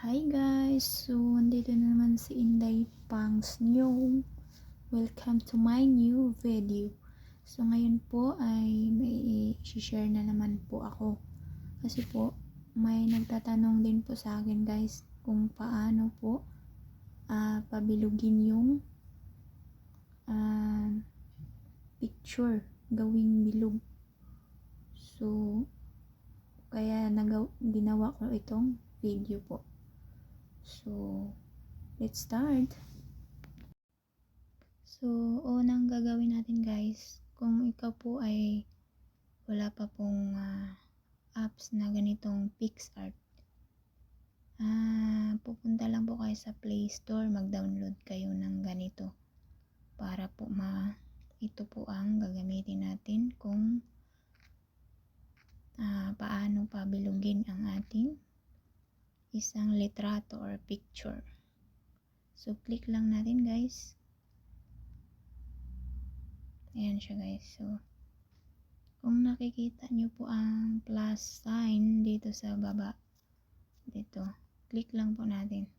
Hi guys! So, andito na naman si Inday Pangs New. Welcome to my new video. So, ngayon po ay may share na naman po ako. Kasi po, may nagtatanong din po sa akin guys kung paano po ah, pabilugin yung ah, picture gawing bilog. So, kaya nagaw ginawa ko itong video po. So, let's start. So, unang gagawin natin guys, kung ikaw po ay wala pa pong ah, apps na ganitong PixArt, ah, pupunta lang po kayo sa Play Store, mag-download kayo ng ganito para po ma ito po ang gagamitin natin kung ah, paano pabilugin ang ating isang litrato or picture. So, click lang natin guys. Ayan siya guys. So, kung nakikita nyo po ang plus sign dito sa baba, dito, click lang po natin.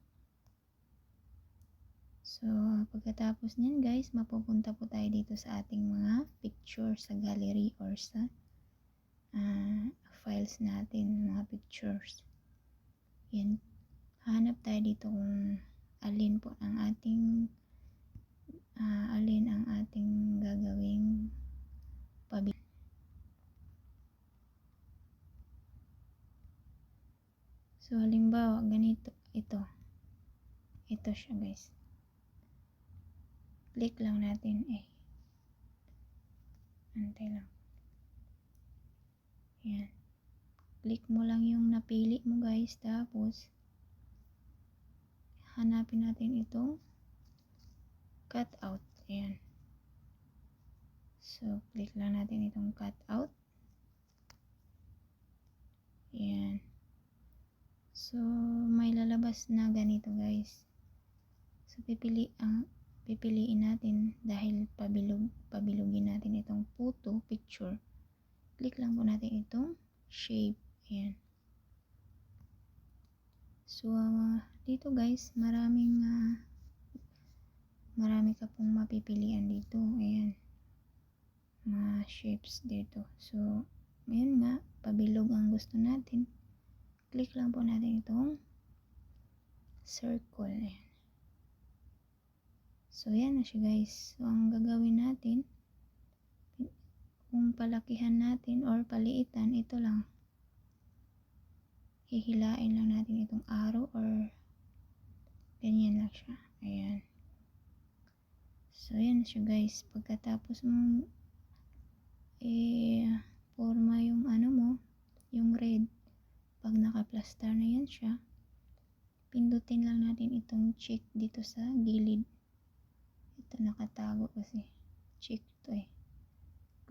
So, pagkatapos niyan guys, mapupunta po tayo dito sa ating mga picture sa gallery or sa ah, files natin, mga pictures. Yan. Hanap tayo dito kung alin po ang ating ah, alin ang ating gagawing pabi. So, halimbawa, ganito, ito. Ito siya, guys. Click lang natin, eh. Antay lang. Yan. Click mo lang yung napili mo, guys. Tapos, hanapin natin itong cut out. Ayan. So, click lang natin itong cut out. Ayan. So, may lalabas na ganito guys. So, pipili ang pipiliin natin dahil pabilog, pabilugin natin itong photo, picture. Click lang po natin itong shape. Ayan. So, uh, dito guys, maraming uh, marami ka pong mapipilian dito. Ayan. Mga shapes dito. So, ayun nga, pabilog ang gusto natin. Click lang po natin itong circle. Ayan. So, yan na siya guys. So, ang gagawin natin, kung palakihan natin or paliitan, ito lang. Hihilain lang natin itong arrow or ganyan lang siya. Ayan. So, yan siya guys. Pagkatapos mong eh, forma yung ano mo, yung red, pag naka-plaster na yan siya, pindutin lang natin itong check dito sa gilid. Ito nakatago kasi. Check to eh.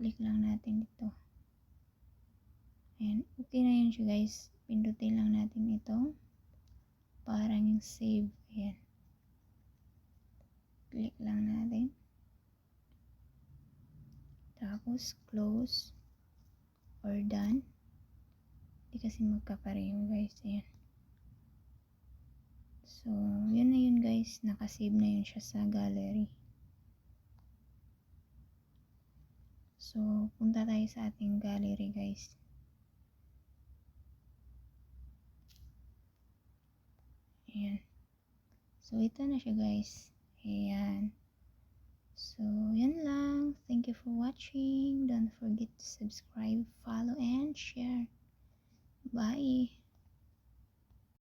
Click lang natin ito. Ayan. Okay na yun siya guys. Pindutin lang natin ito. Parang yung save. Ayan. Click lang natin. Tapos close or done. Hindi kasi magkapareho guys. Ayan. So, yun na yun guys. Nakasave na yun siya sa gallery. So, punta tayo sa ating gallery guys. Ayan. So, ito na siya guys. Ayan. So, yan lang. Thank you for watching. Don't forget to subscribe, follow, and share. Bye!